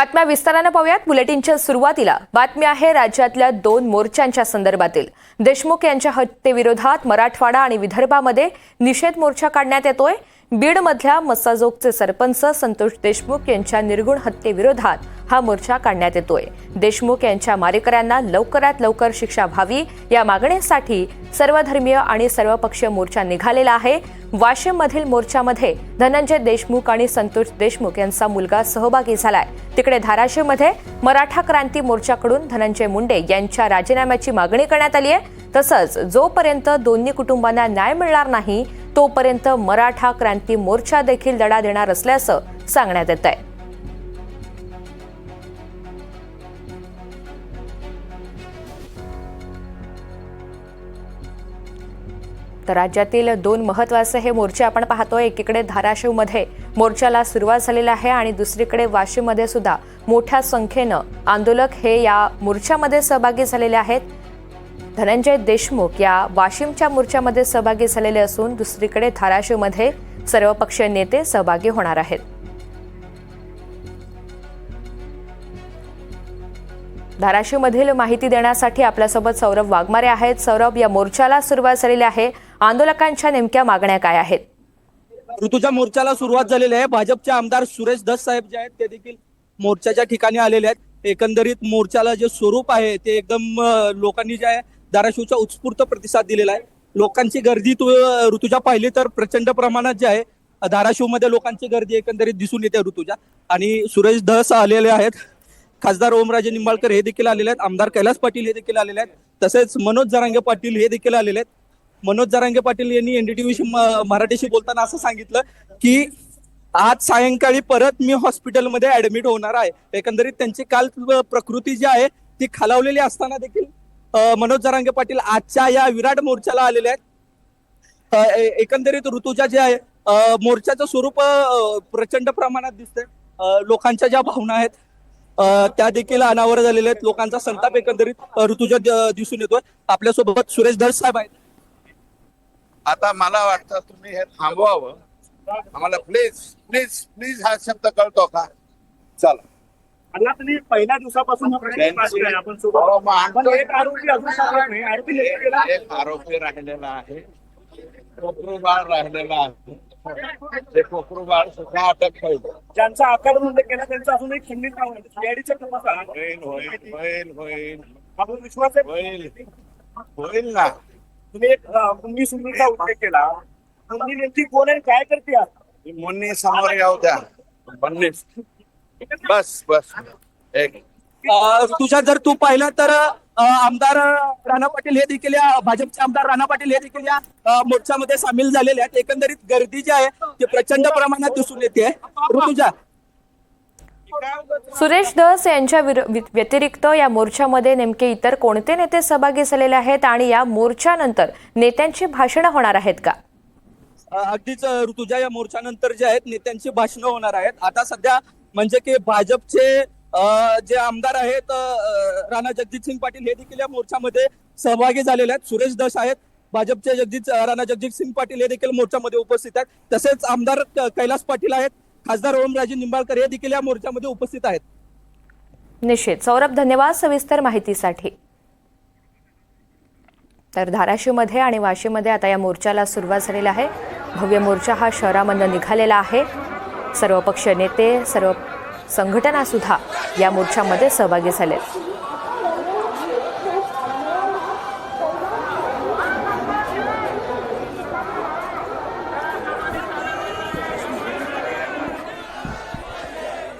बातम्या विस्तारानं पाहूयात. बुलेटिनच्या सुरुवातीला बातमी आहे राज्यातल्या दोन मोर्चांच्या संदर्भातील. देशमुख यांच्या हत्येविरोधात मराठवाडा आणि विदर्भामध्ये निषेध मोर्चा काढण्यात येतोय. बीडमधल्या मसाजोगचे सरपंच संतोष देशमुख यांच्या निर्गुण हत्येविरोधात हा मोर्चा काढण्यात येतोय. देशमुख यांच्या मारेकऱ्यांना लवकरात लवकर शिक्षा व्हावी या मागणीसाठी सर्वधर्मीय आणि सर्वपक्षीय मोर्चा निघालेला आहे. वाशिममधील मोर्चामध्ये धनंजय देशमुख आणि संतोष देशमुख यांचा मुलगा सहभागी झालाय. तिकडे धाराशिवमध्ये मराठा क्रांती मोर्चाकडून धनंजय मुंडे यांच्या राजीनाम्याची मागणी करण्यात आली आहे. तसंच जोपर्यंत दोन्ही कुटुंबांना न्याय मिळणार नाही तोपर्यंत मराठा क्रांती मोर्चा देखील लढा देणार असल्याचं सांगण्यात येत आहे तर राज्यातील दोन महत्त्वाचे हे मोर्चे आपण पाहतोय. एकीकडे धाराशिवमध्ये मोर्चाला सुरुवात झालेला आहे आणि दुसरीकडे वाशिममध्ये सुद्धा मोठ्या संख्येनं आंदोलक हे या मोर्चामध्ये सहभागी झालेले आहेत. धनंजय देशमुख या वाशिमच्या मोर्चामध्ये सहभागी झालेले असून दुसरीकडे धाराशिवमध्ये सर्वपक्षीय नेते सहभागी होणार आहेत. धाराशिवमधील माहिती देण्यासाठी आपल्यासोबत सौरभ वाघमारे आहेत. सौरभ या मोर्चाला सुरुवात झालेली आहे. आंदोलकांच्या नेमक्या मागण्या काय आहेत? ऋतूच्या मोर्चाला सुरुवात झालेली आहे. भाजपचे आमदार सुरेश दस साहेब जे आहेत ते देखील मोर्चाच्या ठिकाणी आलेले आहेत. एकंदरीत मोर्चाला जे स्वरूप आहे ते एकदम लोकांनी जे आहे धाराशिवचा उत्स्फूर्त प्रतिसाद दिलेला आहे. लोकांची गर्दी तू ऋतूच्या ऋतुजा पाहिली तर प्रचंड प्रमाणात जे आहे धाराशिवमध्ये लोकांची गर्दी एकंदरीत दिसून येते ऋतुजा. आणि सुरेश धस आलेले आहेत. खासदार ओमराजे निंबाळकर हे देखील आलेले आहेत. आमदार कैलास पाटील हे देखील आलेले आहेत. तसेच मनोज जरांगे पाटील हे देखील आलेले आहेत. मनोज जरांगे पाटील यांनी एनडीटीव्हीशी मराठीशी बोलताना असं सांगितलं की आज सायंकाळी परत मी हॉस्पिटलमध्ये ऍडमिट होणार आहे. एकंदरीत त्यांची काल प्रकृती जी आहे ती खालावलेली असताना देखील मनोज जरांगे पाटील आजच्या या विराट मोर्चाला आलेले आहेत. एकंदरीत ऋतुजा जे आहे मोर्चाचं स्वरूप प्रचंड प्रमाणात दिसतंय. लोकांच्या ज्या भावना आहेत त्या देखील अनावर झालेल्या आहेत. लोकांचा संताप एकंदरीत ऋतुजा दिसून येतोय. आपल्यासोबत सुरेश धस साहेब आहेत. आता मला वाटतं तुम्ही हे थांबवावं. आम्हाला प्लीज प्लीज प्लीज हा शब्द कळतो का? चला. अण्णा तुम्ही पहिल्या दिवसापासून आपण एक आरोपी अजून सापडला नाही. आरोपी नेमका गेला. एक आरोपी राहिलेला आहे. कोकरू बाळ राहिलेला आहे. ते कोकरू बाळ सुद्धा अटक होईल. ज्यांचा आकार म्हणजे केला त्यांचा अजून एक खंडित नाव आहे. होईल होईल होईल होईल. आपण विश्वास आहे. होईल. होईल ना. तुम्ही एक मुंगी सुंदरचा उल्लेख केला. मुंगी नेमकी कोण आहे काय करते आज? ती मुन्नी समोर येऊ द्या मुन्नी. बस बस. एक. अं, ऋतुजा जर तू पाहिलं तर अं, आमदार राणा पाटील हे देखील या भाजपचे आमदार राणा पाटील हे देखील या अं, मोर्चामध्ये सामील झालेले आहेत. एकंदरीत गर्दी जी आहे ती प्रचंड प्रमाणात दिसून येते. ऋतुजा सुरेश धस यांच्या व्यतिरिक्त या मोर्चामध्ये नेमके इतर कोणते नेते सहभागी झालेले आहेत आणि या मोर्चानंतर नेत्यांची भाषणं होणार आहेत का? अगदीच ऋतुजा या मोर्चानंतर जे आहेत नेत्यांची भाषणं होणार आहेत. आता सध्या म्हणजे की भाजपचे जे आमदार आहेत राणा जगजित सिंग पाटील हे देखील या मोर्चामध्ये सहभागी झालेले आहेत. सुरेश दश आहेत. भाजपचे जगजित राणा जगजितसिंग पाटील हे देखील मोर्चामध्ये उपस्थित आहेत. तसेच आमदार कैलास पाटील आहेत. खासदार ओमराजे निंबाळकर हे देखील या मोर्चामध्ये उपस्थित आहेत. निश्चित सौरभ धन्यवाद सविस्तर माहितीसाठी. तर धाराशिवमध्ये आणि वाशीमध्ये आता या मोर्चाला सुरुवात झालेली आहे. भव्य मोर्चा हा शहरामधनं निघालेला आहे. सर्वपक्षीय नेते सर्व संघटना सुद्धा या मोर्चामध्ये सहभागी झाले